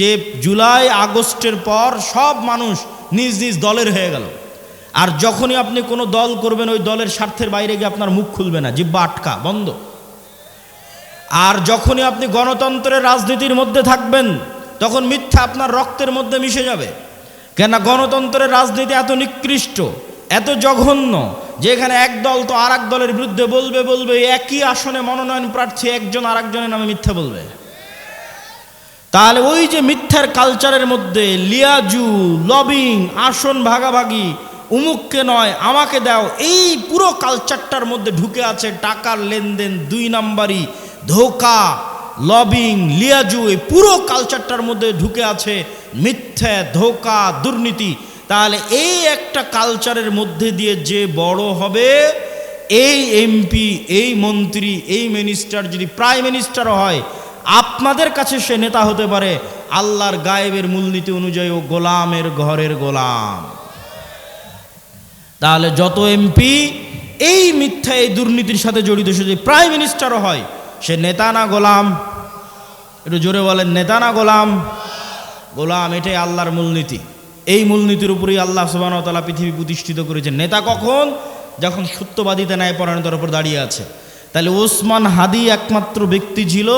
যে জুলাই আগস্টের পর সব মানুষ নিজ নিজ দলের হয়ে গেল। আর যখনই আপনি কোনো দল করবেন, ওই দলের স্বার্থের বাইরে গিয়ে আপনার মুখ খুলবে না, জিব্বা আটকা, বন্ধ। আর যখনই আপনি গণতন্ত্রের রাজনীতির মধ্যে থাকবেন, তখন মিথ্যা আপনার রক্তের মধ্যে মিশে যাবে। কেন গণতন্ত্রের রাজনীতি এত নিকৃষ্ট, এত জঘন্য, যে এখানে এক দল তো আর দলের বিরুদ্ধে বলবে বলবে একই আসনে মনোনয়ন প্রার্থী একজন আর একজনের নামে মিথ্যা বলবে। তাহলে ওই যে মিথ্যার কালচারের মধ্যে লিয়াজু, লবিং, আসন ভাগাভাগি, উমুককে নয়, আমাকে দাও, এই পুরো কালচারটার মধ্যে ঢুকে আছে টাকার লেনদেন, দুই নাম্বারই, ধোকা, লবিং, লিয়াজু, এই পুরো কালচারটার মধ্যে ঢুকে আছে মিথ্যা, ধোকা, দুর্নীতি। তাহলে এই একটা কালচারের মধ্যে দিয়ে যে বড় হবে, এই এমপি এই মন্ত্রী, এই মিনিস্টার যদি প্রাইম মিনিস্টারও হয় আপনাদের কাছে সে নেতা হতে পারে আল্লাহর গায়েবের মূলনীতি অনুযায়ী ও গোলামের ঘরের গোলাম। তাহলে যত এমপি এই মিথ্যা, এই দুর্নীতির সাথে জড়িত, সে যদি প্রাইম মিনিস্টারও হয়, সে নেতা না গোলাম? একটু জোরে বলেন, নেতা না গোলাম? গোলাম এটাই আল্লাহর মূলনীতি। এই মূলনীতির উপরেই আল্লাহ সুবাহতালা পৃথিবী প্রতিষ্ঠিত করেছে। নেতা কখন? যখন সত্যবাদীতে ন্যায় পরায়ণতার উপর দাঁড়িয়ে আছে। তাহলে ওসমান হাদি একমাত্র ব্যক্তি ছিল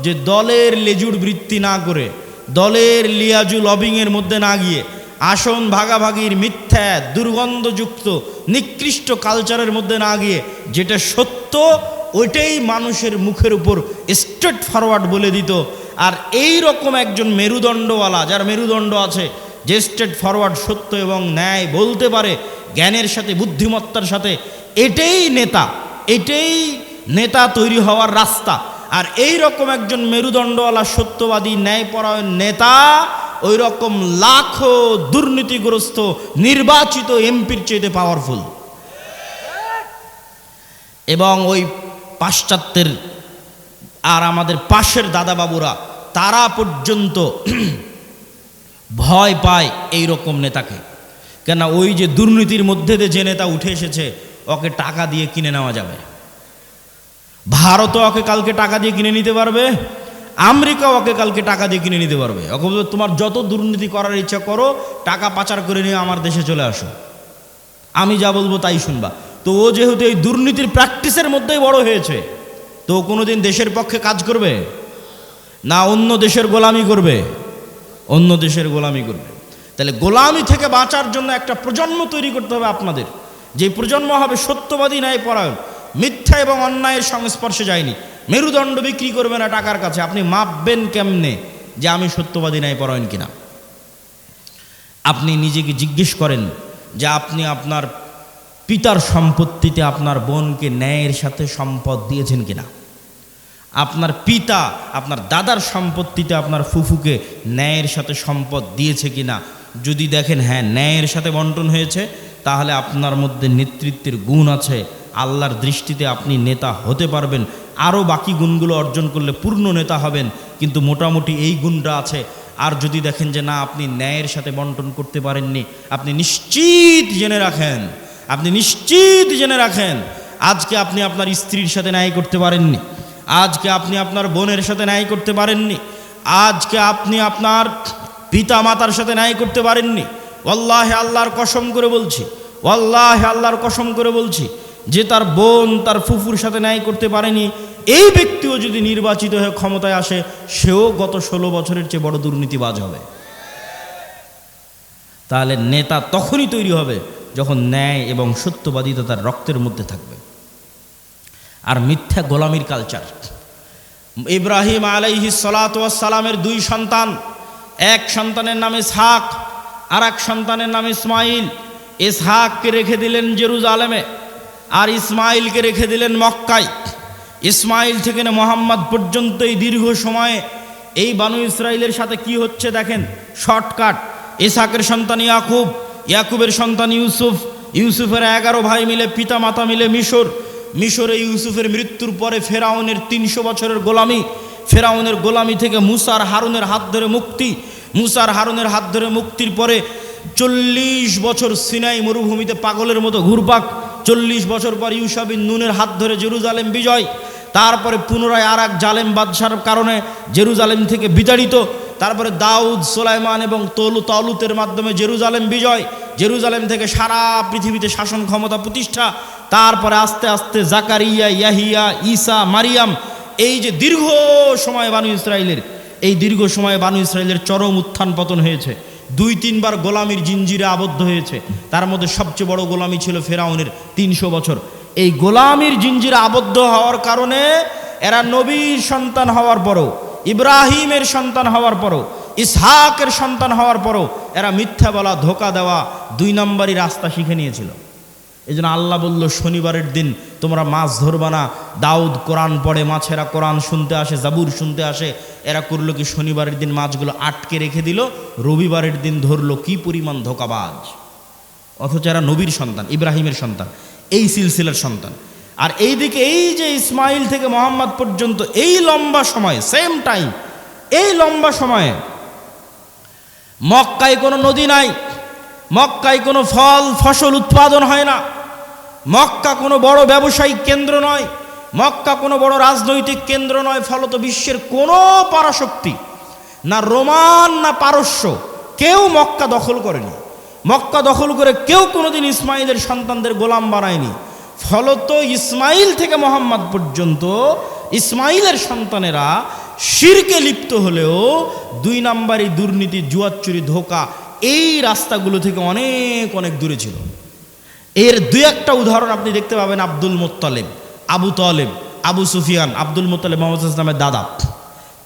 যে দলের লেজুর বৃত্তি না করে, দলের লিয়াজু লবিংয়ের মধ্যে না গিয়ে আসন ভাগাভাগির মিথ্যা, দুর্গন্ধযুক্ত, নিকৃষ্ট কালচারের মধ্যে না গিয়ে যেটা সত্য, ওইটাই মানুষের মুখের উপর স্ট্রেট ফরওয়ার্ড বলে দিত। আর এই রকম একজন মেরুদণ্ডওয়ালা, যার মেরুদণ্ড আছে যে স্ট্রেট ফরওয়ার্ড সত্য এবং ন্যায় বলতে পারে, জ্ঞানের সাথে, বুদ্ধিমত্তার সাথে, এটাই নেতা এটাই নেতা তৈরি হওয়ার রাস্তা। আর এই রকম একজন মেরুদণ্ডওয়ালা সত্যবাদী, ন্যায়পরায়ণ নেতা, ওই রকম লাখো দুর্নীতিগ্রস্ত, নির্বাচিত এমপির চেয়েতে পাওয়ারফুল এবং ওই পাশ্চাত্যের আর আমাদের পাশের দাদাবাবুরা, তারা পর্যন্ত ভয় পায় এই রকম নেতাকে। কেন ওই যে দুর্নীতির মধ্যে যে নেতা উঠে এসেছে, ওকে টাকা দিয়ে কিনে নেওয়া যাবে। ভারতও ওকে কালকে টাকা দিয়ে কিনে নিতে পারবে আমেরিকা ওকে কালকে টাকা দিয়ে কিনে নিতে পারবে। ওকে তোমার যত দুর্নীতি করার ইচ্ছা করো, টাকা পাচার করে নিয়ে আমার দেশে চলে আসো। আমি যা বলব তাই শুনবা। তো ও যেহেতু এই দুর্নীতির প্র্যাকটিসের মধ্যেই বড় হয়েছে, তো ও কোনোদিন দেশের পক্ষে কাজ করবে? না অন্য দেশের গোলামি করবে? অন্য দেশের গোলামি করবে। তাহলে গোলামি থেকে বাঁচার জন্য একটা প্রজন্ম তৈরি করতে হবে আপনাদের। যে প্রজন্ম হবে সত্যবাদী ন্যায় পরায়ণ মিথ্যা এবং অন্যায়ের সংস্পর্শে যায়নি। মেরুদণ্ড বিক্রি করবে না টাকার কাছে। আপনি মাপবেন কেমনে যে আমি সত্যবাদী ন্যায় পরায়ণ কিনা? আপনি নিজেকে জিজ্ঞেস করেন যে আপনি আপনার পিতার সম্পত্তিতে আপনার বোনকে ন্যায়ের সাথে সম্পদ দিয়েছেন কিনা? আপনার পিতা, আপনার দাদার সম্পত্তিতে আপনার ফুফুকে ন্যায়ের সাথে সম্পদ দিয়েছে কিনা? যদি দেখেন হ্যাঁ ন্যায়ের সাথে বন্টন হয়েছে, তাহলে আপনার মধ্যে নেতৃত্বের গুণ আছে। আল্লাহর দৃষ্টিতে আপনি নেতা হতে পারবেন। আরও বাকি গুণগুলো অর্জন করলে পূর্ণ নেতা হবেন। কিন্তু মোটামুটি এই গুণটা আছে। আর যদি দেখেন যে না, আপনি ন্যায়ের সাথে বন্টন করতে পারেননি, আপনি নিশ্চিত জেনে রাখেন। আপনি নিশ্চিত জেনে রাখেন, আজকে আপনি আপনার স্ত্রীর সাথে ন্যায় করতে পারেননি। আজকে আপনি আপনার বোনের সাথে ন্যায় করতে পারেননি। আজকে আপনি আপনার পিতা মাতার সাথে ন্যায় করতে পারেননি। ওল্লাহ আল্লাহর কসম করে বলছি। ওল্লাহ আল্লাহর কসম করে বলছি। যে তার বোন, তার ফুফুর সাথে ন্যায় করতে পারেনি, এই ব্যক্তিও যদি নির্বাচিত হয়ে ক্ষমতায় আসে, সেও গত ষোলো বছরের চেয়ে বড় দুর্নীতিবাজ হবে। তাহলে নেতা তখনই তৈরি হবে যখন ন্যায় এবং সত্যবাদিতা তার রক্তের মধ্যে থাকবে। আর মিথ্যা গোলামির কালচার ইব্রাহিম আলাইহি সালামের দুই সন্তান, এক সন্তানের নাম ইসহাক আর এক সন্তানের নাম ইসমাইল। ইসহাককে রেখে দিলেন জেরুজালেমে। আর ইসমাইলকে রেখে দিলেন মক্কায়। ইসমাইল থেকে মোহাম্মদ পর্যন্ত এই দীর্ঘ সময়ে এই বানু ইসরায়েলের সাথে কি হচ্ছে দেখেন? শর্টকাট। ইসাকের সন্তান ইয়াকুব, ইয়াকুবের সন্তান ইউসুফ, ইউসুফের এগারো ভাই মিলে পিতা মাতা মিলে মিশর। মিশরে ইউসুফের মৃত্যুর পরে ফেরাউনের তিনশো বছরের গোলামি, ফেরাউনের গোলামি থেকে মুসার হারুনের হাত ধরে মুক্তি মুসার হারুনের হাত ধরে মুক্তির পরে চল্লিশ বছর সিনাই মরুভূমিতে পাগলের মতো ঘুরপাক চল্লিশ বছর পর ইউসাবিন নুনের হাত ধরে জেরুজালেম বিজয়, তারপরে পুনরায় আর এক জালেম বাদশার কারণে জেরুজালেম থেকে বিতাড়িত, তারপরে দাউদ, সোলাইমান এবং তলু, তলুতের মাধ্যমে জেরুজালেম বিজয়, জেরুজালেম থেকে সারা পৃথিবীতে শাসন ক্ষমতা প্রতিষ্ঠা, তারপরে আস্তে আস্তে জাকারিয়া, ইয়াহিয়া, ঈসা, মারিয়াম, এই যে দীর্ঘ সময় বানু ইসরায়েলের এই দীর্ঘ সময়ে বানু ইসরায়েলের চরম উত্থান পতন হয়েছে। দুই তিনবার গোলামির জিঞ্জিরে আবদ্ধ হয়েছে। তার মধ্যে সবচেয়ে বড় গোলামি ছিল ফেরাউনের তিনশো বছর। এই গোলামির জিঞ্জিরে আবদ্ধ হওয়ার কারণে এরা নবীর সন্তান হওয়ার পরও, ইব্রাহিমের সন্তান হওয়ার পরও, ইসহাকের সন্তান হওয়ার পরও এরা মিথ্যা বলা, ধোকা দেওয়া দুই নম্বরই রাস্তা শিখে নিয়েছিল। এই জন্য আল্লাহ বলল, শনিবারের দিন তোমরা মাছ ধরবা না। দাউদ কোরআন পড়ে, মাছেরা কোরআন শুনতে আসে, জাবুর শুনতে আসে। এরা করল কি, শনিবারের দিন মাছগুলো আটকে রেখে দিল, রবিবারের দিন ধরলো কি পরিমাণ ধোকাবাজ। অথচ এরা নবীর সন্তান, ইব্রাহিমের সন্তান, এই সিলসিলার সন্তান। আর এইদিকে এই যে ইসমাইল থেকে মোহাম্মদ পর্যন্ত এই লম্বা সময় সেম টাইম এই লম্বা সময়ে মক্কায় কোনো নদী নাই মক্কায় কোনো ফল, ফসল উৎপাদন হয় না। মক্কা কোনো বড় ব্যবসায়িক কেন্দ্র নয়। মক্কা কোনো বড় রাজনৈতিক কেন্দ্র নয়, ফলত বিশ্বের কোনো পরাশক্তি, না রোমান, না পারস্য, কেউ মক্কা দখল করেনি। মক্কা দখল করে কেউ কোনোদিন ইসমাইলের সন্তানদের গোলাম বানায়নি। ফলত ইসমাইল থেকে মোহাম্মদ পর্যন্ত ইসমাইলের সন্তানেরা শিরকে লিপ্ত হলেও দুই নাম্বারই দুর্নীতি জুয়াচ্চুরি ধোকা এই রাস্তাগুলো থেকে অনেক অনেক দূরে ছিল। এর দু একটা উদাহরণ আপনি দেখতে পাবেন আব্দুল মোত্তালেব, আবু তলেব, আবু সুফিয়ান, আব্দুল মোত্তালেব মোহাম্মদ ইসলামের দাদা।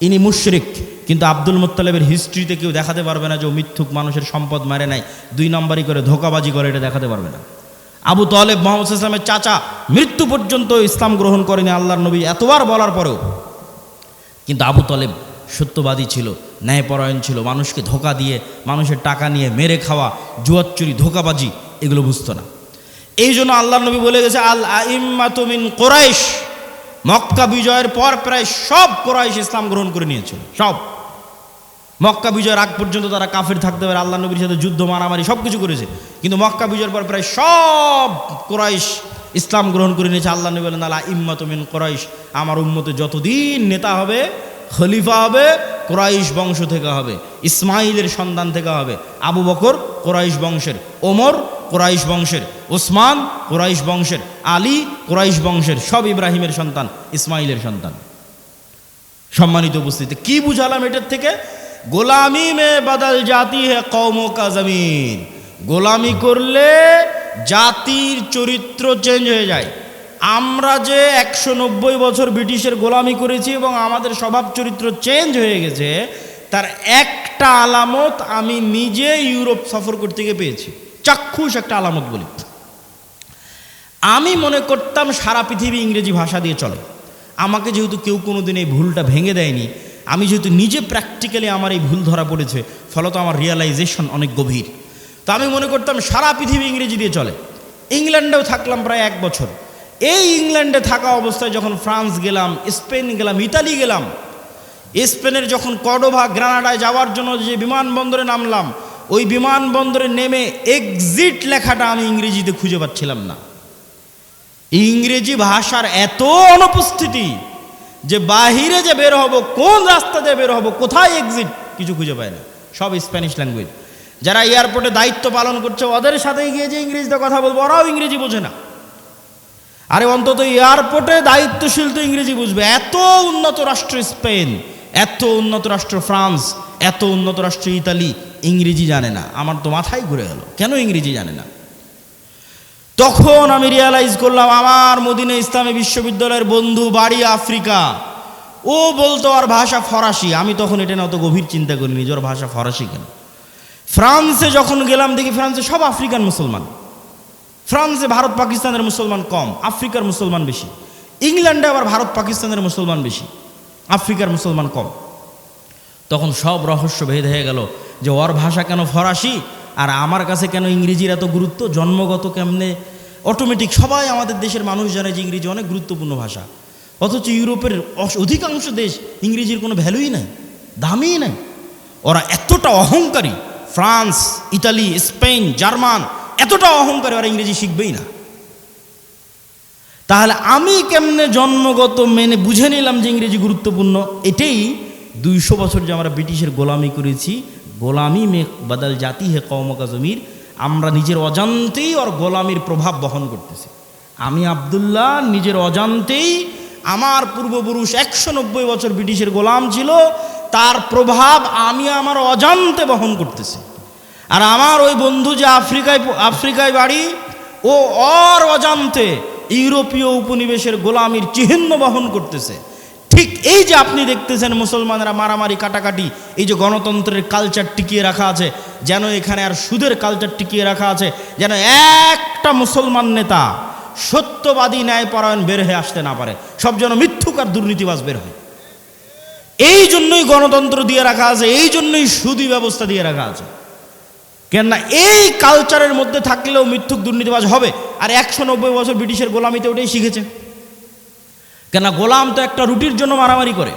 ইনি মুশরিক, কিন্তু আব্দুল মোত্তালেবের হিস্ট্রিতে কেউ দেখাতে পারবে না যে ও মিথ্যুক মানুষের সম্পদ মারে নাই। দুই নম্বরই করে ধোকাবাজি করে, এটা দেখাতে পারবে না। আবু তলেব মোহাম্মদ ইসলামের চাচা, মৃত্যু পর্যন্ত ইসলাম গ্রহণ করেনি আল্লাহর নবী এতবার বলার পরেও। কিন্তু আবু তলেব সত্যবাদী ছিল, ন্যায়পরায়ণ ছিল, মানুষকে ধোকা দিয়ে, মানুষের টাকা নিয়ে মেরে খাওয়া, জুয়ার চুরি, ধোকাবাজি, এগুলো বুঝতো না। এই জন্য আল্লাহ নবী বলে গেছে, আল আইম্মাতুমিন কোরাইশ। মক্কা বিজয়ের পর প্রায় সব কোরাইশ ইসলাম গ্রহণ করে নিয়েছিল, সব। মক্কা বিজয়ের আগ পর্যন্ত তারা কাফের থাকতে পারে আল্লাহ নবীর সাথে যুদ্ধ, মারামারি সব কিছু করেছে। কিন্তু মক্কা বিজয়ের পর প্রায় সব কোরাইশ ইসলাম গ্রহণ করে নিয়েছে আল্লাহ নবী বলেন আল্লাহ ইম্মাতুমিন কোরাইশ। আমার উম্মতে যতদিন নেতা হবে খলিফা হবে, কোরাইশ বংশ থেকে হবে, ইসমাইলের সন্তান থেকে হবে, আবু বকর কোরাইশ বংশের, ওমর কোরাইশ বংশের, ওসমান কোরাইশ বংশের, আলী কোরাইশ বংশের, সব ইব্রাহিমের সন্তান, ইসমাইলের সন্তান। সম্মানিত উপস্থিতি, কি বুঝালাম এটার থেকে? গোলামি মে বাদাল জাতি হে কৌম কা জমিন। গোলামি করলে জাতির চরিত্র চেঞ্জ হয়ে যায়। আমরা যে একশো নব্বই বছর ব্রিটিশের গোলামি করেছি এবং আমাদের স্বভাব চরিত্র চেঞ্জ হয়ে গেছে, তার একটা আলামত আমি নিজে ইউরোপ সফর করতে গিয়ে পেয়েছি। চাক্ষুষ একটা আলামত বলি। আমি মনে করতাম সারা পৃথিবী ইংরেজি ভাষা দিয়ে চলে। আমাকে যেহেতু কেউ কোনো দিন এই ভুলটা ভেঙে দেয়নি, আমি যেহেতু নিজে প্র্যাকটিক্যালি আমার এই ভুল ধরা পড়েছে, ফলত আমার রিয়েলাইজেশন অনেক গভীর। তো আমি মনে করতাম সারা পৃথিবী ইংরেজি দিয়ে চলে। ইংল্যান্ডেও থাকলাম প্রায় এক বছর। এই ইংল্যান্ডে থাকা অবস্থায় যখন ফ্রান্স গেলাম, স্পেন গেলাম, ইতালি গেলাম, স্পেনের যখন কডোভা গ্রানাডায় যাওয়ার জন্য যে বিমানবন্দরে নামলাম, ওই বিমানবন্দরে নেমে এক্সিট লেখাটা আমি ইংরেজিতে খুঁজে পাচ্ছিলাম না। ইংরেজি ভাষার এত অনুপস্থিতি যে বাহিরে যে বের হব, কোন রাস্তা দিয়ে বের হব, কোথায় এক্সিট কিছু খুঁজে পায় না। সব স্প্যানিশ ল্যাঙ্গুয়েজ যারা এয়ারপোর্টে দায়িত্ব পালন করছে, ওদের সাথে গিয়ে যে ইংরেজিতে কথা বলব, ওরাও ইংরেজি বোঝে না। আরে অন্তত এয়ারপোর্টে দায়িত্বশীল তো ইংরেজি বুঝবে। এত উন্নত রাষ্ট্র স্পেন, এত উন্নত রাষ্ট্র ফ্রান্স, এত উন্নত রাষ্ট্র ইতালি, ইংরেজি জানে না। আমার তো মাথায় ঘুরে গেল, কেন ইংরেজি জানে না? তখন আমি রিয়ালাইজ করলাম, আমার মদিনা ইসলামী বিশ্ববিদ্যালয়ের বন্ধু বাড়ি আফ্রিকা। ও বলতো, আর ভাষা ফরাসি। আমি তখন এটা না অত গভীর চিন্তা করিনি ওর ভাষা ফরাসি কেন। ফ্রান্সে যখন গেলাম, দেখি ফ্রান্সে সব আফ্রিকান মুসলমান। ফ্রান্সে ভারত, পাকিস্তানের মুসলমান কম, আফ্রিকার মুসলমান বেশি। ইংল্যান্ডে আবার ভারত, পাকিস্তানের মুসলমান বেশি, আফ্রিকার মুসলমান কম। তখন সব রহস্য ভেদ হয়ে গেল যে ওর ভাষা কেন ফরাসি আর আমার কাছে কেন ইংরেজির এত গুরুত্ব? জন্মগত কেমনে? অটোমেটিক সবাই আমাদের দেশের মানুষ জানে যে ইংরেজি অনেক গুরুত্বপূর্ণ ভাষা। অথচ ইউরোপের অধিকাংশ দেশ ইংরেজির কোনো ভ্যালুই নাই, দামই নাই। ওরা এতটা অহংকারী। ফ্রান্স, ইতালি, স্পেন, জার্মান এতটা অহংকারী ওরা ইংরেজি শিখবেই না। তাহলে আমি কেমনে জন্মগত মেনে বুঝে নিলাম যে ইংরেজি গুরুত্বপূর্ণ? এটাই দুইশো বছর যে আমরা ব্রিটিশের গোলামি করেছি, গোলামি মে বাদাল জাতি হে কৌমকা জমির, আমরা নিজের অজান্তেই ওর গোলামির প্রভাব বহন করতেছি। আমি আবদুল্লাহ, নিজের অজান্তেই আমার পূর্বপুরুষ একশো নব্বই বছর ব্রিটিশের গোলাম ছিল, তার প্রভাব আমি আমার অজান্তে বহন করতেছি। আর আমার ওই বন্ধু যে আফ্রিকায় আফ্রিকায় বাড়ি, ও অর অজান্তে ইউরোপীয় উপনিবেশের গোলামির চিহ্ন বহন করতেছে। ঠিক এই যে আপনি দেখতেছেন মুসলমানরা মারামারি, কাটাকাটি, এই যে গণতন্ত্রের কালচার টিকিয়ে রাখা আছে, যেন এখানে আর সুদের কালচার টিকিয়ে রাখা আছে, যেন একটা মুসলমান নেতা সত্যবাদী ন্যায়পরায়ণ বের হয়ে আসতে না পারে, সব যেন মিথ্যুক আর দুর্নীতিবাজ বের হয়। এই জন্যই গণতন্ত্র দিয়ে রাখা আছে, এই জন্যই সুদি ব্যবস্থা দিয়ে রাখা আছে। কেননা এই কালচারের মধ্যে থাকলেও মিথ্যুক দুর্নীতিবাজ হবে। আর একশো নব্বই বছর ব্রিটিশের গোলামিতে ওটাই শিখেছে। কেননা গোলাম তো একটা রুটির জন্য মারামারি করে।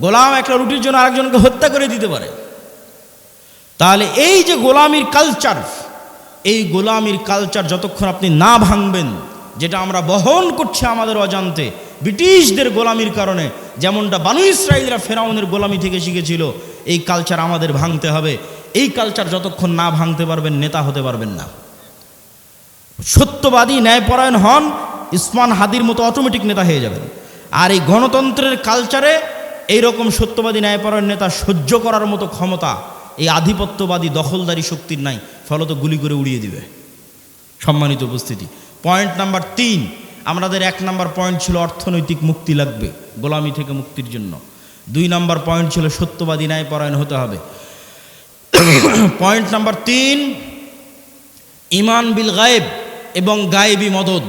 গোলাম একটা রুটির জন্য আরেকজনকে হত্যা করে দিতে পারে। তাহলে এই যে গোলামির কালচার এই গোলামির কালচার যতক্ষণ আপনি না ভাঙবেন, যেটা আমরা বহন করছি আমাদের অজান্তে, ব্রিটিশদের গোলামির কারণে, যেমনটা বানু ইসরায়েলরা ফেরাউনের গোলামি থেকে শিখেছিল, এই কালচার আমাদের ভাঙতে হবে। এই কালচার যতক্ষণ না ভাঙতে পারবেন, নেতা হতে পারবেন না। সত্যবাদী ন্যায়পরায়ণ হন ইসমান হাদির মতো অটোমেটিক নেতা হয়ে যাবেন। আর এই গণতন্ত্রের কালচারে এই রকম সত্যবাদী ন্যায়পরায়ণ নেতা সহ্য করার মতো ক্ষমতা এই আধিপত্যবাদী দখলদারি শক্তির নাই, ফলত গুলি করে উড়িয়ে দিবে। সম্মানিত উপস্থিতি পয়েন্ট নাম্বার তিন, আমাদের এক নাম্বার পয়েন্ট ছিল অর্থনৈতিক মুক্তি লাগবে, গোলামি থেকে মুক্তির জন্য। দুই নাম্বার পয়েন্ট ছিল সত্যবাদী ন্যায়পরায়ণ হতে হবে। পয়েন্ট নাম্বার তিন, ইমান বিল গায়েব এবং গায়েবি মদত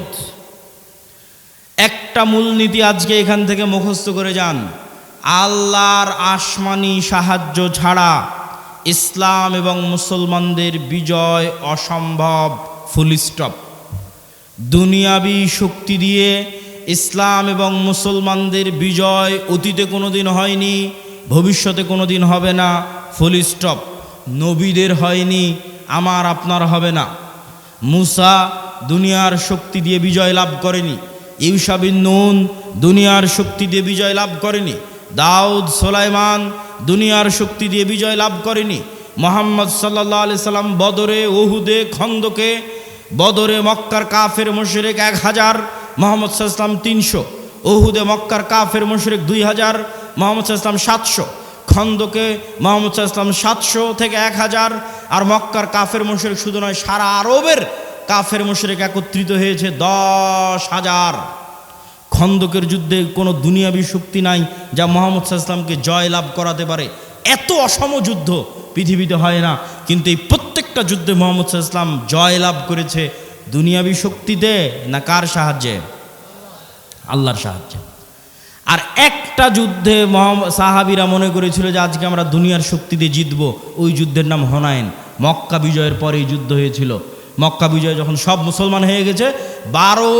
একটা মূলনীতি আজকে এখান থেকে মুখস্থ করে যান। আল্লাহর আসমানি সাহায্য ছাড়া ইসলাম এবং মুসলমানদের বিজয় অসম্ভব ফুল স্টপ দুনিয়াবি শক্তি দিয়ে ইসলাম এবং মুসলমানদের বিজয় অতীতে কোনো দিন হয়নি, ভবিষ্যতে কোনো দিন হবে না ফুল স্টপ নবীদের হয়নি, আমার আপনার হবে না। মুসা দুনিয়ার শক্তি দিয়ে বিজয় লাভ করেনি, ইউসাবিন নুন দুনিয়ার শক্তি দিয়ে বিজয় লাভ করেনি, দাউদ সোলাইমান দুনিয়ার শক্তি দিয়ে বিজয় লাভ করেনি, মোহাম্মদ সাল্লাহ আলি সাল্লাম বদরে ওহুদে খন্দকে বদরে মক্কার কাফের মুশরিক এক হাজার, মোহাম্মদ সাল্লাম তিনশো ওহুদে মক্কার কাফের মুশরিক দুই হাজার, মোহাম্মদ সাল্লাম সাতশো। খন্দকে মোহাম্মদ সাল্লাম সাতশো থেকে এক হাজার। আর মক্কার কাফের মুশরিক শুধু নয়, সারা আরবের কাফের মুশরিক একত্রিত হয়েছে দশ হাজার। খন্দকের যুদ্ধে কোনো দুনিয়াবি শক্তি নাই যা মোহাম্মদ সাল্লামকে জয় লাভ করাতে পারে। এত অসম যুদ্ধ পৃথিবীতে হয় না, কিন্তু এই প্রত্যেকটা যুদ্ধে মোহাম্মদ সাল্লাম জয় লাভ করেছে দুনিয়াবী শক্তিতে না কার সাহায্যে? আল্লাহর সাহায্যে। আর একটা যুদ্ধে সাহাবিরা মনে করেছিল যে আজকে আমরা দুনিয়ার শক্তি দিয়ে জিতবো। ওই যুদ্ধের নাম হনায়ন মক্কা বিজয়ের পরেই যুদ্ধ হয়েছিল। মক্কা বিজয় যখন সব মুসলমান হয়ে গেছে, বারো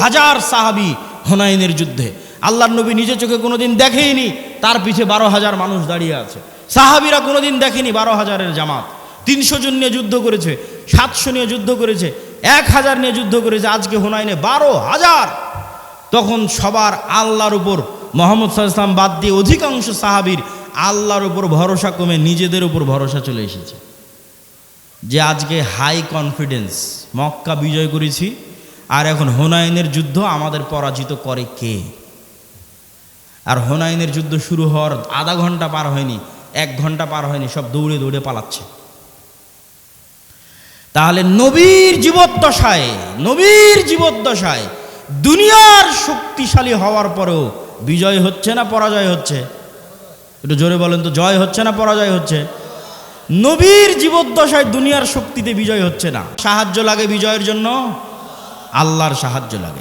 হাজার সাহাবি হনাইনের যুদ্ধে। আল্লাহর নবী নিজে চোখে কোনোদিন দেখেইনি, তার পিছে বারো হাজার মানুষ দাঁড়িয়ে আছে। সাহাবিরা কোনোদিন দেখেনি বারো হাজারের জামাত। তিনশো জন নিয়ে যুদ্ধ করেছে, সাতশো নিয়ে যুদ্ধ করেছে, এক হাজার নিয়ে যুদ্ধ করেছে, আজকে হুনাইনে বারো হাজার। তখন সবার আল্লাহর উপর মোহাম্মদ সাল্লাম বাদ দিয়ে অধিকাংশ সাহাবির আল্লাহর উপর ভরসা কমে নিজেদের উপর ভরসা চলে এসেছে। যে আজকে হাই কনফিডেন্স মক্কা বিজয় করেছি, আর এখন হোনাইনের যুদ্ধ আমাদের পরাজিত করে কে? আর হোনাইনের যুদ্ধ শুরু হওয়ার আধা ঘণ্টা পার হয়নি, এক ঘণ্টা পার হয়নি, সব দৌড়ে দৌড়ে পালাচ্ছে। তাহলে নবীর জীবদ্দশায় নবীর জীবদ্দশায় দুনিয়ার শক্তিশালী হওয়ার পরেও বিজয় হচ্ছে না পরাজয় হচ্ছে? একটু জোরে বলেন তো, জয় হচ্ছে না পরাজয় হচ্ছে? নবীর জীবদ্দশায় দুনিয়ার শক্তিতে বিজয় হচ্ছে না। সাহায্য লাগে বিজয়ের জন্য? আল্লাহর সাহায্য লাগে।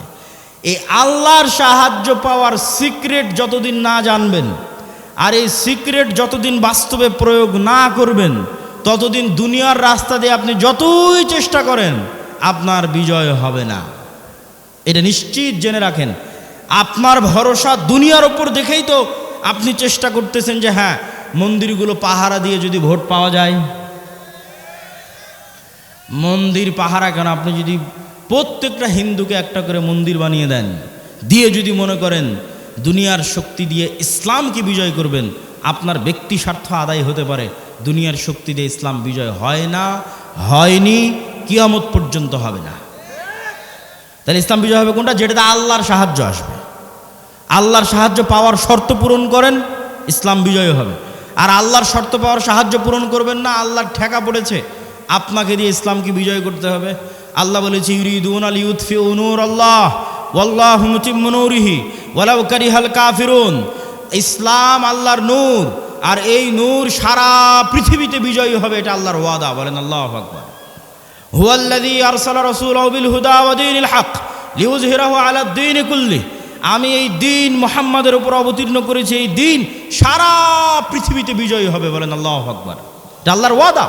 এই আল্লাহর সাহায্য পাওয়ার সিক্রেট যতদিন না জানবেন, আর এই সিক্রেট যতদিন বাস্তবে প্রয়োগ না করবেন, ততদিন দুনিয়ার রাস্তা দিয়ে আপনি যতই চেষ্টা করেন, আপনার বিজয় হবে না। এটা নিশ্চিত জেনে রাখেন। আপনার ভরসা দুনিয়ার ওপর দেখেই তো আপনি চেষ্টা করতেছেন যে হ্যাঁ মন্দিরগুলো পাহারা দিয়ে যদি ভোট পাওয়া যায়। মন্দির পাহারা কেন? আপনি যদি প্রত্যেকটা হিন্দুকে একটা করে মন্দির বানিয়ে দেন, দিয়ে যদি মনে করেন দুনিয়ার শক্তি দিয়ে ইসলামকে বিজয় করবেন, আপনার ব্যক্তি স্বার্থ আদায় হতে পারে। দুনিয়ার শক্তি দিয়ে ইসলাম বিজয় হয় না, হয়নি, কিয়ামত পর্যন্ত হবে না। তাহলে ইসলাম বিজয় হবে কোনটা? যেটাতে আল্লাহর সাহায্য আসবে। আল্লাহর সাহায্য পাওয়ার শর্ত পূরণ করেন, ইসলাম বিজয় হবে। আর আল্লাহর শর্ত পাওয়ার সাহায্য পূরণ করবেন না, আল্লাহর ঠেকা পড়েছে। আপনাকে দিয়ে ইসলামকে বিজয় করতে হবে। আল্লাহ বলেছে, ইউরিদুন আল ইউৎফি উনুর আল্লাহ ওয়াল্লাহ মুচিমনুরিহি ওয়ালাউ কারিহাল কাফিরুন। ইসলাম আল্লাহর নূর, আর এই নূর সারা পৃথিবীতে বিজয়ী হবে, এটা আল্লাহর ওয়াদা, বলেন আল্লাহ আকবর। হুয়াল্লাদি আরসালা রাসূলাহু বিল হুদা ওয়া দীনিল হক লিইয়ুযহিরাহু আলা দ্বীনি কুল্লিহি আমি এই দিন মোহাম্মদের উপর অবতীর্ণ করেছি, এই দিন সারা পৃথিবীতে বিজয়ী হবে বলেন আল্লাহ আকবার। এটা আল্লাহর ওয়াদা।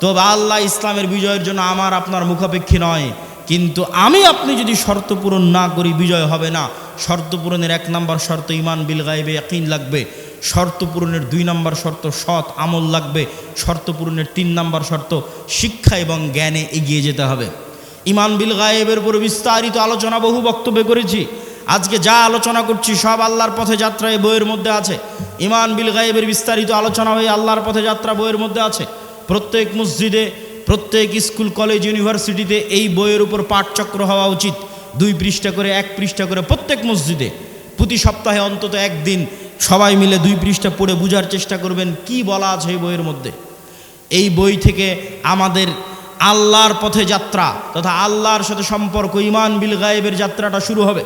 তো আল্লাহ ইসলামের বিজয়ের জন্য আমার আপনার মুখাপেক্ষী নয়, কিন্তু আমি আপনি যদি শর্ত পূরণ না করি, বিজয় হবে না। শর্ত পূরণের এক নম্বর শর্ত ইমান বিল গাইবে ইয়াকিন লাগবে। শর্ত পূরণের দুই নম্বর শর্ত সৎ আমল লাগবে। শর্ত পূরণের তিন নম্বর শর্ত শিক্ষা এবং জ্ঞানে এগিয়ে যেতে হবে। ইমান বিল গায়েবের উপরে বিস্তারিত আলোচনা বহু বক্তব্য করেছি। আজকে যা আলোচনা করছি সব আল্লাহর পথে যাত্রা এই বইয়ের মধ্যে আছে। ইমান বিল গায়েবের বিস্তারিত আলোচনা হয়ে আল্লাহর পথে যাত্রা বইয়ের মধ্যে আছে। প্রত্যেক মসজিদে, প্রত্যেক স্কুল, কলেজ, ইউনিভার্সিটিতে এই বইয়ের উপর পাঠচক্র হওয়া উচিত। দুই পৃষ্ঠা করে, এক পৃষ্ঠা করে প্রত্যেক মসজিদে। প্রতি সপ্তাহে অন্তত একদিন সবাই মিলে দুই পৃষ্ঠা পড়ে বোঝার চেষ্টা করবেন, কি বলা আছে এই বইয়ের মধ্যে। এই বই থেকে আমাদের আল্লাহর পথে যাত্রা তথা আল্লাহর সাথে সম্পর্ক, ইমান বিল গায়েবের যাত্রাটা শুরু হবে।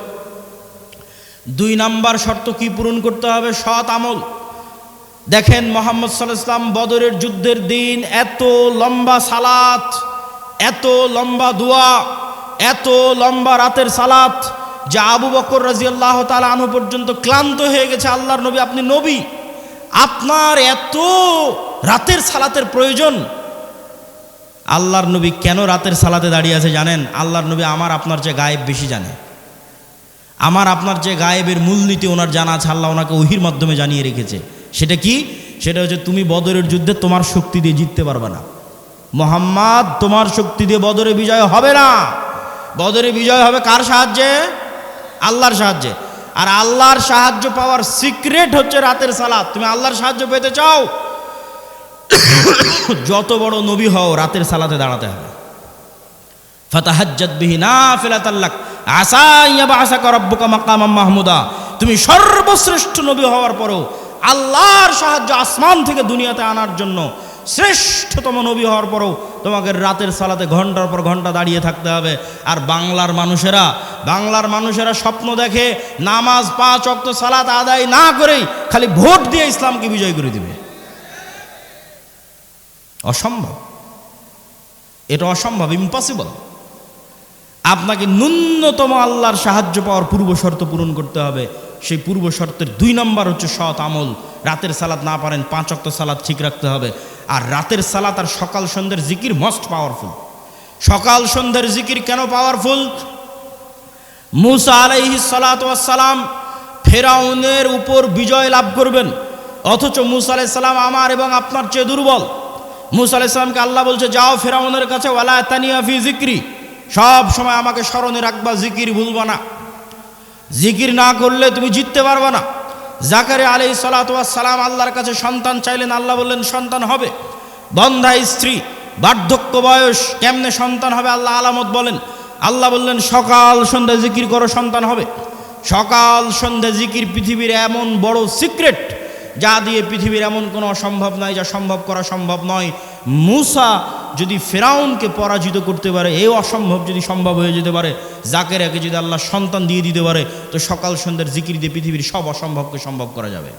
দুই নাম্বার শর্ত কি পূরণ করতে হবে? সৎ আমল। দেখেন মোহাম্মদ সাল্লাহ ইসলাম বদরের যুদ্ধের দিন এত লম্বা সালাত, এত লম্বা দোয়া, এত লম্বা রাতের সালাত যে আবু বকর রাজি আল্লাহ আনু পর্যন্ত ক্লান্ত হয়ে গেছে। আল্লাহর নবী, আপনি নবী। আপনার এত রাতের সালাতের প্রয়োজন। আল্লাহর নবী কেন রাতের সালাতে দাঁড়িয়ে আছে জানেন? আল্লাহর নবী আমার, আপনার চেয়ে গায়েব বেশি জানে। আমার, আপনার যে গায়েবের মূলনীতি ওনার জানা আছে, আল্লাহ ওনাকে ওহির মাধ্যমে জানিয়ে রেখেছে। সেটা কি? সেটা হচ্ছে তুমি বদরের যুদ্ধে তোমার শক্তি দিয়ে জিততে পারবে না। মোহাম্মদ, তোমার শক্তি দিয়ে বদরে বিজয় হবে না। বদরে বিজয় হবে কার সাহায্যে? আল্লাহর সাহায্যে। আর আল্লাহর সাহায্য পাওয়ার সিক্রেট হচ্ছে রাতের সালাদ তুমি আল্লাহর সাহায্য পেতে চাও? যত বড় নবী হও, রাতের সালাতে দাঁড়াতে হবে। ফাতাহাজ্জাত বিহি নাফিলাতাল্লাক মাকামাম মাহমুদা। তুমি সর্বশ্রেষ্ঠ নবী হওয়ার পরও আল্লাহর সাহায্য আসমান থেকে দুনিয়াতে আনার জন্য শ্রেষ্ঠতম নবী হওয়ার পরও তোমাকে রাতের সালাতে ঘণ্টার পর ঘণ্টা দাঁড়িয়ে থাকতে হবে। আর বাংলার মানুষেরা বাংলার মানুষেরা স্বপ্ন দেখে নামাজ পাঁচ অক্ত সালাত আদায় না করেই খালি ভোট দিয়ে ইসলামকে বিজয় করে দিবে। অসম্ভব। এটা অসম্ভব ইম্পসিবল আপনাকে ন্যূনতম আল্লাহর সাহায্য পাওয়ার পূর্ব শর্ত পূরণ করতে হবে। সেই পূর্ব শর্তের দুই নম্বর হচ্ছে সৎ আমল। রাতের সালাদ না পারেন, পাঁচ অক্ত সালাদ ঠিক রাখতে হবে। আর রাতের সালাত আর সকাল সন্ধ্যের জিকির মোস্ট পাওয়ারফুল সকাল সন্ধ্যের জিকির কেন পাওয়ারফুল মুসা আলাইহি সালাম ফেরাউনের উপর বিজয় লাভ করবেন। অথচ মুসা আলাইসাল্লাম আমার এবং আপনার চেয়ে দুর্বল। মুসা আলাইসাল্লামকে আল্লাহ বলছে, যাও ফেরাউনের কাছে, ওয়ালা তানিয়া ফি জিক্রি। সব সময় আমাকে স্মরণে রাখবা, জিকির ভুলবা না। জিকির না করলে তুমি জিততে পারবে না। জাকারে আলি সালাম আল্লাহর কাছে সন্তান চাইলেন, আল্লাহ বললেন, সন্তান হবে। বন্ধা স্ত্রী, বার্ধক্য বয়স, কেমনে সন্তান হবে আল্লাহ আলামত বলেন। আল্লাহ বললেন, সকাল সন্ধ্যা জিকির করো, সন্তান হবে। সকাল সন্ধ্যা জিকির পৃথিবীর এমন বড় সিক্রেট, যা দিয়ে পৃথিবীর এমন কোনো অসম্ভব নয় যা সম্ভব করা সম্ভব নয়। মুসা যদি ফেরাউনকে পরাজিত করতে পারে এই অসম্ভব যদি সম্ভব হয়ে যেতে পারে জাকের একে যদি আল্লাহ সন্তান দিয়ে দিতে পারে, তো সকাল সন্ধ্যার জিকির দিয়ে পৃথিবীর সব অসম্ভবকে সম্ভব করা যাবে।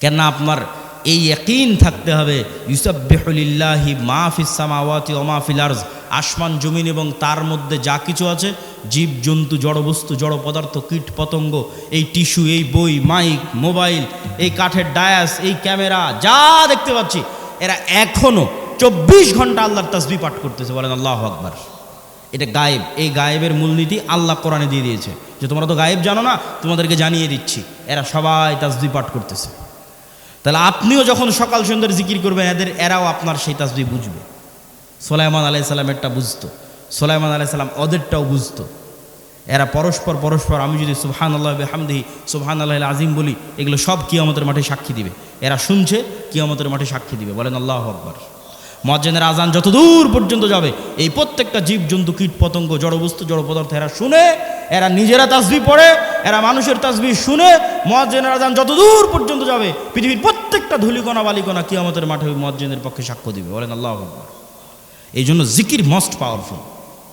কেন আপনার এই একইন থাকতে হবে ইউসাবিল্লাহি মাহফিস সামাওয়াতি ও মাহফিল আর্জ, আসমান, জমিন এবং তার মধ্যে যা কিছু আছে, জীব, জন্তু জড়বস্তু জড় পদার্থ, কীট, পতঙ্গ, এই টিস্যু, এই বই, মাইক, মোবাইল, এই কাঠের ডায়াস, এই ক্যামেরা, যা দেখতে পাচ্ছি এরা এখনও চব্বিশ ঘণ্টা আল্লাহর তসবি পাঠ করতেছে, বলেন আল্লাহ আকবার। এটা গায়েব। এই গায়েবের মূলনীতি আল্লাহ কোরআনে দিয়ে দিয়েছে। যে তোমরা তো গায়েব জানো না, তোমাদেরকে জানিয়ে দিচ্ছি, এরা সবাই তাসবি পাঠ করতেছে। তাহলে আপনিও যখন সকাল সন্ধ্যার জিকির করবেন, এদের, এরাও আপনার সেই তাসবি বুঝবে। সোলাইমান আলাইসাল্লামেরটা বুঝতো। সোলাইমান আলাইসাল্লাম ওদেরটাও বুঝতো। এরা পরস্পর পরস্পর, আমি যদি সুবহান আল্লাহ হামদিহি সুবহান আল্লাহ আজিম বলি, এগুলো সব কিয়ামতের মাঠে সাক্ষী দিবে। এরা শুনছে, কিয়ামতের মাঠে সাক্ষী দিবে। বলেন আল্লাহ আকবর। মজ্জেনের আজান যত দূর পর্যন্ত যাবে, এই প্রত্যেকটা জীব, জন্তু, কীট, পতঙ্গ, জড়বস্তু, জড় পদার্থ, এরা শুনে, এরা নিজেরা তাসবি পড়ে, এরা মানুষের তাসবি শুনে, মজ্জেনের আজান যত দূর পর্যন্ত যাবে, পৃথিবীর প্রত্যেকটা ধুলিকণা, বালিকণা কিয়ামতের মাঠে ওই পক্ষে সাক্ষ্য দিবে। বলেন আল্লাহ আকবর। এই জন্য জিকির মোস্ট পাওয়ারফুল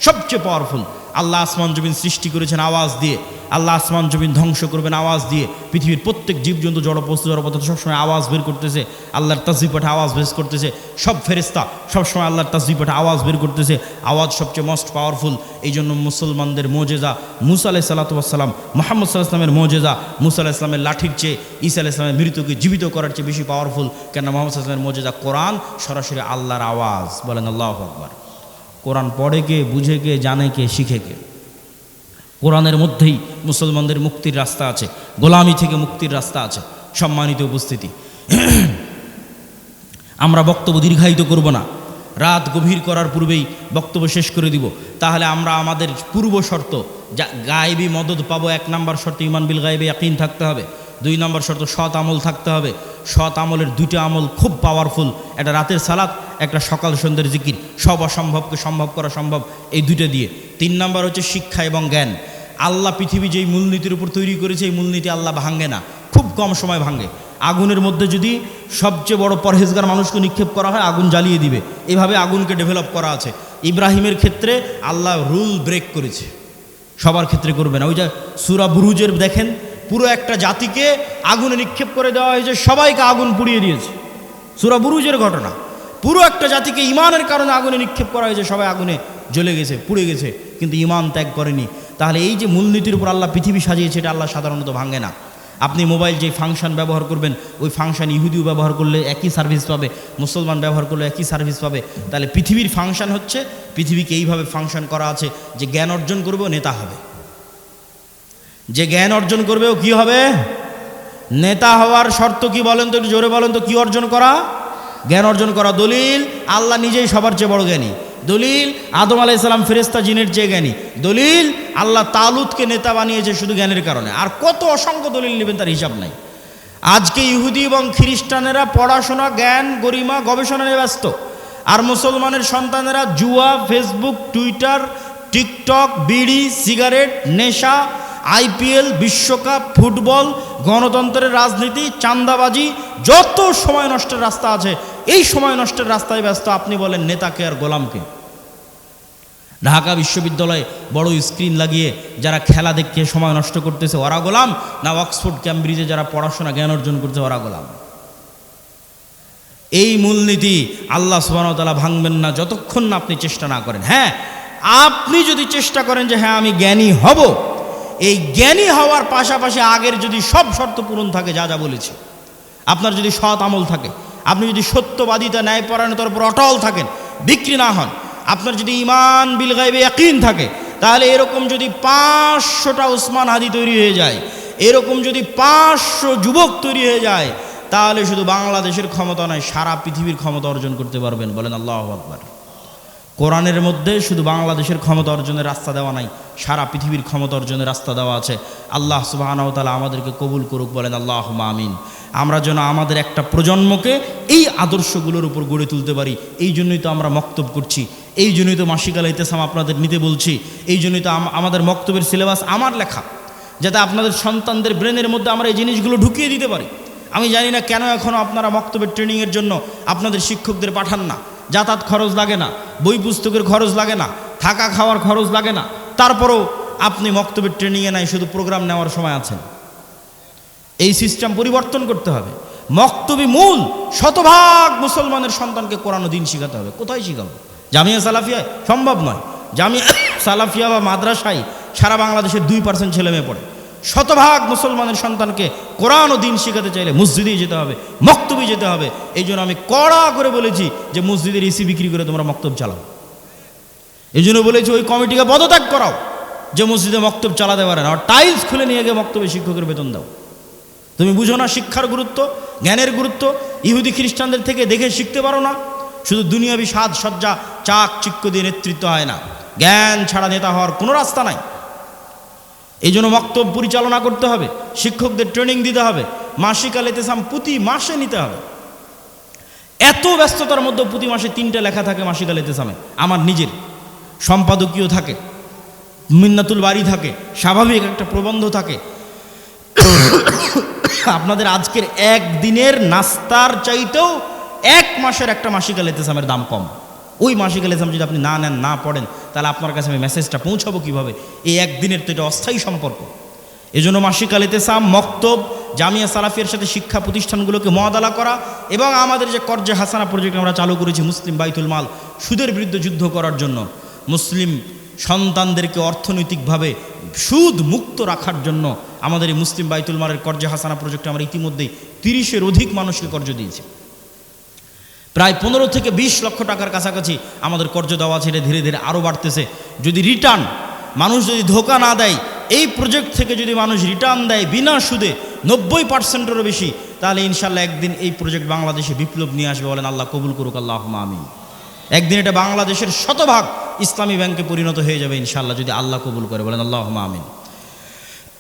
সবচেয়ে পাওয়ারফুল আল্লাহ আসমান জমিন সৃষ্টি করেছেন আওয়াজ দিয়ে। আল্লাহ আসমান জমিন ধ্বংস করবেন আওয়াজ দিয়ে। পৃথিবীর প্রত্যেক জীবজন্তু জড়বস্তু জড়পদার্থ সবসময় আওয়াজ বের করতেছে। আল্লাহর তাসবি পাঠে আওয়াজ বের করতেছে। সব ফেরিস্তা সবসময় আল্লাহর তাসবি পাঠে আওয়াজ বের করতেছে। আওয়াজ সবচেয়ে মোস্ট পাওয়ারফুল এই জন্য মুসলমানদের মোজেজা মুসা আলাহ সাল্লাতাম মোহাম্মদ সাল্লাহ ইসলামের মোজেজা মুসা আলাহ ইসলামের লাঠির চেয়ে, ঈসা আলাহ ইসলামের মৃত্যুকে জীবিত করার চেয়ে বেশি পাওয়ারফুল কেন মোহাম্মদ ইসলামের মোজেজা কোরআন সরাসরি আল্লাহর আওয়াজ। বলেন আল্লাহ আকবর। কোরআন পড়ে কে বুঝে কে জানে কে শিখে কে কোরআনের মধ্যেই মুসলমানদের মুক্তির রাস্তা আছে, গোলামি থেকে মুক্তির রাস্তা আছে, সম্মানিত উপস্থিতি। আমরা বক্তব্য দীর্ঘায়িত করব না। রাত গভীর করার পূর্বেই বক্তব্য শেষ করে দিব। তাহলে আমরা আমাদের পূর্ব শর্ত, যা গায়েবী মদত পাবো, এক নাম্বার শর্ত ইমান বিল গায়েবী, ইয়াকিন থাকতে হবে। দুই নম্বর শর্ত, সৎ আমল থাকতে হবে। সৎ আমলের দুইটা আমল খুব পাওয়ারফুল একটা রাতের সালাত, একটা সকাল সন্ধ্যের জিকির। সব অসম্ভবকে সম্ভব করা সম্ভব এই দুইটা দিয়ে। তিন নম্বর হচ্ছে শিক্ষা এবং জ্ঞান। আল্লাহ পৃথিবী যেই মূলনীতির উপর তৈরি করেছে, এই মূলনীতি আল্লাহ ভাঙে না। খুব কম সময় ভাঙে। আগুনের মধ্যে যদি সবচেয়ে বড় পরহেজগার মানুষকে নিক্ষেপ করা হয়, আগুন জ্বালিয়ে দিবে। এভাবে আগুনকে ডেভেলপ করা আছে। ইব্রাহিমের ক্ষেত্রে আল্লাহ রুল ব্রেক করেছে। সবার ক্ষেত্রে করবে না। ওই যে সুরা বুরুজের দেখেন পুরো একটা জাতিকে আগুনে নিক্ষেপ করে দেওয়া হয়েছে, সবাইকে আগুন পুড়িয়ে দিয়েছে। সুরা বুরুজের ঘটনা। পুরো একটা জাতিকে ইমানের কারণে আগুনে নিক্ষেপ করা হয়েছে, সবাই আগুনে জ্বলে গেছে, পুড়ে গেছে, কিন্তু ইমান ত্যাগ করেনি। তাহলে এই যে মূলনীতির উপর আল্লাহ পৃথিবী সাজিয়েছে, এটা আল্লাহ সাধারণত ভাঙে না। আপনি মোবাইল যে ফাংশন ব্যবহার করবেন, ওই ফাংশন ইহুদিও ব্যবহার করলে একই সার্ভিস পাবে, মুসলমান ব্যবহার করলে একই সার্ভিস পাবে। তাহলে পৃথিবীর ফাংশন হচ্ছে, পৃথিবীকে এইভাবে ফাংশন করা আছে যে জ্ঞান অর্জন করবে, নেতা হবে। যে জ্ঞান অর্জন করবে ও কী হবে? নেতা হওয়ার শর্ত কি বলেন তো একটু জোরে বলেন তো, কি অর্জন করা? জ্ঞান অর্জন করা দলিল, আল্লাহ নিজেই সবার চেয়ে বড় জ্ঞানী। দলিল, আদম আলাইসালাম ফেরেস্তা জিনের চেয়ে জ্ঞানী। দলিল, আল্লাহ তালুদকে নেতা বানিয়েছে শুধু জ্ঞানের কারণে। আর কত অসংখ্য দলিল নেবেন তার হিসাব নাই। আজকে ইহুদি এবং খ্রিস্টানেরা পড়াশোনা, জ্ঞান, গরিমা, গবেষণা নিয়ে ব্যস্ত। আর মুসলমানের সন্তানেরা জুয়া, ফেসবুক, টুইটার, টিকটক, বিড়ি, সিগারেট, নেশা আইপিএল, বিশ্বকাপ, ফুটবল, গণতন্ত্রের রাজনীতি চান্দাবাজি যত সময় নষ্টের রাস্তা আছে, এই সময় নষ্টের রাস্তায় ব্যস্ত আপনি বলেন নেতাকে আর গোলামকে? ঢাকা বিশ্ববিদ্যালয়ে বড় স্ক্রিন লাগিয়ে যারা খেলা দেখে সময় নষ্ট করতেছে, ওরা গোলাম? না অক্সফোর্ড, ক্যামব্রিজে যারা পড়াশোনা, জ্ঞান অর্জন করছে, ওরা গোলাম? এই মূলনীতি আল্লাহ সুবাহতালা ভাঙবেন না যতক্ষণ না আপনি চেষ্টা না করেন। হ্যাঁ আপনি যদি চেষ্টা করেন যে হ্যাঁ আমি জ্ঞানী হব এই জ্ঞানী হওয়ার পাশাপাশি আগের যদি সব শর্ত পূরণ থাকে, যা যা বলেছি, আপনার যদি সৎ আমল থাকে, আপনি যদি সত্যবাদিতা, ন্যায়পরায়ণতার উপর অটল থাকেন, বিক্রি না হন, আপনার যদি ইমান বিল গাইবে একইন থাকে, তাহলে এরকম যদি পাঁচশোটা উসমান হাদি তৈরি হয়ে যায়, এরকম যদি পাঁচশো যুবক তৈরি হয়ে যায়, তাহলে শুধু বাংলাদেশের ক্ষমতা নয়, সারা পৃথিবীর ক্ষমতা অর্জন করতে পারবেন। বলেন আল্লাহ আকবর। কোরআনের মধ্যে শুধু বাংলাদেশের ক্ষমতা অর্জনের রাস্তা দেওয়া নাই, সারা পৃথিবীর ক্ষমতা অর্জনের রাস্তা দেওয়া আছে। আল্লাহ সুবাহানাওতালা আমাদেরকে কবুল করুক বলেন আল্লাহ আমিন। আমরা যেন আমাদের একটা প্রজন্মকে এই আদর্শগুলোর উপর গড়ে তুলতে পারি। এই জন্যই তো আমরা মক্তব করছি। এই জন্যই তো মাসিকাল ইতেসাম আপনাদের নিতে বলছি। এই জন্যই তো আমাদের মক্তবের সিলেবাস আমার লেখা, যাতে আপনাদের সন্তানদের ব্রেনের মধ্যে আমরা এই জিনিসগুলো ঢুকিয়ে দিতে পারি। আমি জানি না কেন এখনও আপনারা মক্তবের ট্রেনিংয়ের জন্য আপনাদের শিক্ষকদের পাঠান না। যাতায়াত খরচ লাগে না, বই পুস্তকের খরচ লাগে না, থাকা খাওয়ার খরচ লাগে না। তারপরও আপনি মক্তবের ট্রেনিংয়ে নাই, শুধু প্রোগ্রাম নেওয়ার সময় আছেন। এই সিস্টেম পরিবর্তন করতে হবে। মক্তবি মূল শতভাগ মুসলমানের সন্তানকে কোরআন দিন শিখাতে হবে। কোথায় শিখাবো? জামিয়া সালাফিয়ায়? সম্ভব নয়। জামিয়া সালাফিয়া বা মাদ্রাসায় সারা বাংলাদেশের দুই পার্সেন্ট ছেলে মেয়ে পড়ে। শতভাগ মুসলমানের সন্তানকে কোরআন ও দিন শেখাতে চাইলে মসজিদেই যেতে হবে মক্তবি যেতে হবে। এই জন্য আমি কড়া করে বলেছি যে মসজিদের এসি বিক্রি করে তোমরা মক্তব চালাও। এই জন্য বলেছি ওই কমিটিকে পদত্যাগ করাও যে মসজিদে মক্তব চালাতে পারে না। আর টাইলস খুলে নিয়ে গিয়ে মক্তবে শিক্ষকের বেতন দাও। তুমি বুঝো না শিক্ষার গুরুত্ব, জ্ঞানের গুরুত্ব? ইহুদি খ্রিস্টানদের থেকে দেখে শিখতে পারো না? শুধু দুনিয়াবি সাজ সজ্জা চাক চিক্ক দিয়ে নেতৃত্ব হয় না। জ্ঞান ছাড়া নেতা হওয়ার কোনো রাস্তা নাই। এই জন্য বক্তব্য পরিচালনা করতে হবে, শিক্ষকদের ট্রেনিং দিতে হবে, মাসিক আল প্রতি মাসে নিতে হবে। এত ব্যস্ততার মধ্যে প্রতি মাসে তিনটা লেখা থাকে মাসিক আল আমার নিজের। সম্পাদকীয় থাকে, মিন্নাতুল বাড়ি থাকে, স্বাভাবিক একটা প্রবন্ধ থাকে। আপনাদের আজকের একদিনের নাস্তার চাইতেও এক মাসের একটা মাসিক আল দাম কম। ওই মাসিক আল ইসলাম যদি আপনি না নেন, না পড়েন, তাহলে আপনার কাছে আমি মেসেজটা পৌঁছাবো কীভাবে? এই একদিনের তো এটা অস্থায়ী সম্পর্ক। এই জন্য মাসিক আল ইতেসাম মক্তব, জামিয়া সালাফিয়ার সাথে শিক্ষা প্রতিষ্ঠানগুলোকে মহাদালা করা এবং আমাদের যে কর্জে হাসানা প্রজেক্ট আমরা চালু করেছি মুসলিম বাইতুল মাল, সুদের বিরুদ্ধে যুদ্ধ করার জন্য। মুসলিম সন্তানদেরকে অর্থনৈতিকভাবে সুদ মুক্ত রাখার জন্য আমাদের এই মুসলিম বাইতুল মালের কর্জে হাসানা প্রজেক্টে আমরা ইতিমধ্যেই তিরিশের অধিক মানুষকে কর্জ দিয়েছি। প্রায় পনেরো থেকে বিশ লক্ষ টাকার কাছাকাছি আমাদের কর্জ দেওয়া আছে, এটা ধীরে ধীরে আরও বাড়তেছে। যদি রিটার্ন মানুষ যদি ধোকা না দেয়, এই প্রজেক্ট থেকে যদি মানুষ রিটার্ন দেয় বিনা সুদে নব্বই পার্সেন্টেরও বেশি, তাহলে ইনশাল্লাহ একদিন এই প্রজেক্ট বাংলাদেশে বিপ্লব নিয়ে আসবে বলেন আল্লাহ কবুল করুক আল্লাহ আমিন। একদিন এটা বাংলাদেশের শতভাগ ইসলামী ব্যাংকে পরিণত হয়ে যাবে ইনশাল্লাহ, যদি আল্লাহ কবুল করে বলেন আল্লাহ আমিন।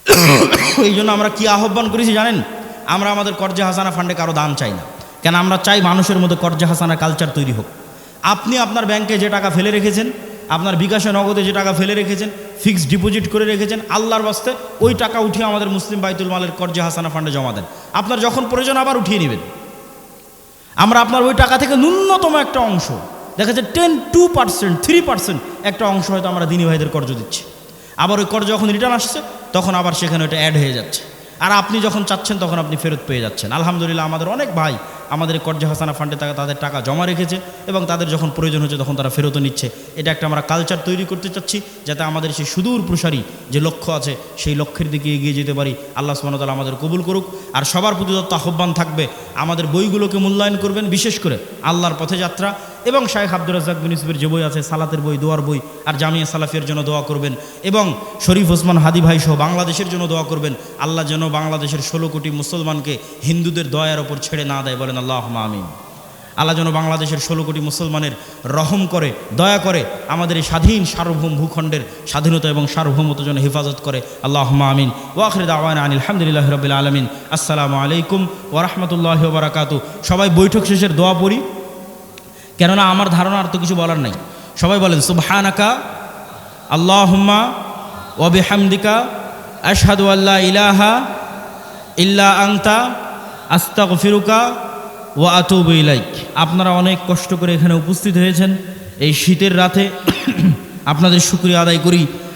এই জন্য আমরা কি আহ্বান করেছি জানেন? আমরা আমাদের কর্জে হাসানা ফান্ডে কারও দান চাই না। কেন আমরা চাই মানুষের মধ্যে কর্জা হাসানা কালচার তৈরি হোক। আপনি আপনার ব্যাংকে যে টাকা ফেলে রেখেছেন, আপনার বিকাশে নগদে যে টাকা ফেলে রেখেছেন ফিক্সড ডিপোজিট করে রেখেছেন, আল্লাহর বাস্তে ওই টাকা উঠিয়ে আমাদের মুসলিম বাইতুল মালের কর্জা হাসানা ফান্ডে জমা দেন। আপনার যখন প্রয়োজন আবার উঠিয়ে নেবেন। আমরা আপনার ওই টাকা থেকে ন্যূনতম একটা অংশ, দেখা যাচ্ছে ten two percent three percent একটা অংশ হয়তো আমরা দিনী ভাইদের কর্জ দিচ্ছি। আবার ওই কর্জ যখন রিটার্ন আসছে, তখন আবার সেখানে ওটা অ্যাড হয়ে যাচ্ছে। আর আপনি যখন চাচ্ছেন, তখন আপনি ফেরত পেয়ে যাচ্ছেন। আলহামদুলিল্লাহ, আমাদের অনেক ভাই আমাদের কর্জা হাসানা ফান্ডে টাকা তাদের টাকা জমা রেখেছে এবং তাদের যখন প্রয়োজন হচ্ছে, তখন তারা ফেরতও নিচ্ছে। এটা একটা আমরা কালচার তৈরি করতে চাচ্ছি, যাতে আমাদের সেই সুদূর প্রসারী যে লক্ষ্য আছে, সেই লক্ষ্যের দিকে এগিয়ে যেতে পারি। আল্লাহ সুবাহতাল আমাদের কবুল করুক। আর সবার প্রতি দত্ত আহ্বান থাকবে, আমাদের বইগুলোকে মূল্যায়ন করবেন। বিশেষ করে আল্লাহর পথে যাত্রা এবং শাহেখ আব্দুর রাজাক বিন ইউসুফের যে বই আছে, সালাতের বই, দোয়ার বই, আর জামিয়া সালাফিয়ার জন্য দোয়া করবেন এবং শরীফ ওসমান হাদি ভাই সহ বাংলাদেশের জন্য দোয়া করবেন। আল্লাহ যেন বাংলাদেশের ষোলো কোটি মুসলমানকে হিন্দুদের দয়ার ওপর ছেড়ে না দেয় বলেন আল্লাহ আমিন। আল্লাহ যেন বাংলাদেশের ষোলো কোটি মুসলমানের রহম করে, দয়া করে আমাদের এই স্বাধীন সার্বভৌম ভূখণ্ডের স্বাধীনতা এবং সার্বভৌমতার যেন হেফাজত করে। আল্লাহ আমিন। ওয়াখরে দাওয়ান আনিল আলহামদুলিল্লাহ রবিল আলমিন। আসসালামু আলাইকুম ওরহমতুল্লাহ বারাকাতু সবাই বৈঠক শেষের দোয়া পড়ি। কেননা আমার ধারণা আর তো কিছু বলার নাই। সবাই বলেন, সুবহানাকা, আল্লাহুম্মা ওয়াবিহামদিকা আশহাদু আল্লাহ ইলাহা ইল্লা আংতা আস্তাক ফিরুকা ও আতুবু ইলাইক। আপনারা অনেক কষ্ট করে এখানে উপস্থিত হয়েছেন এই শীতের রাতে। আপনাদের শুক্রিয়া আদায় করি।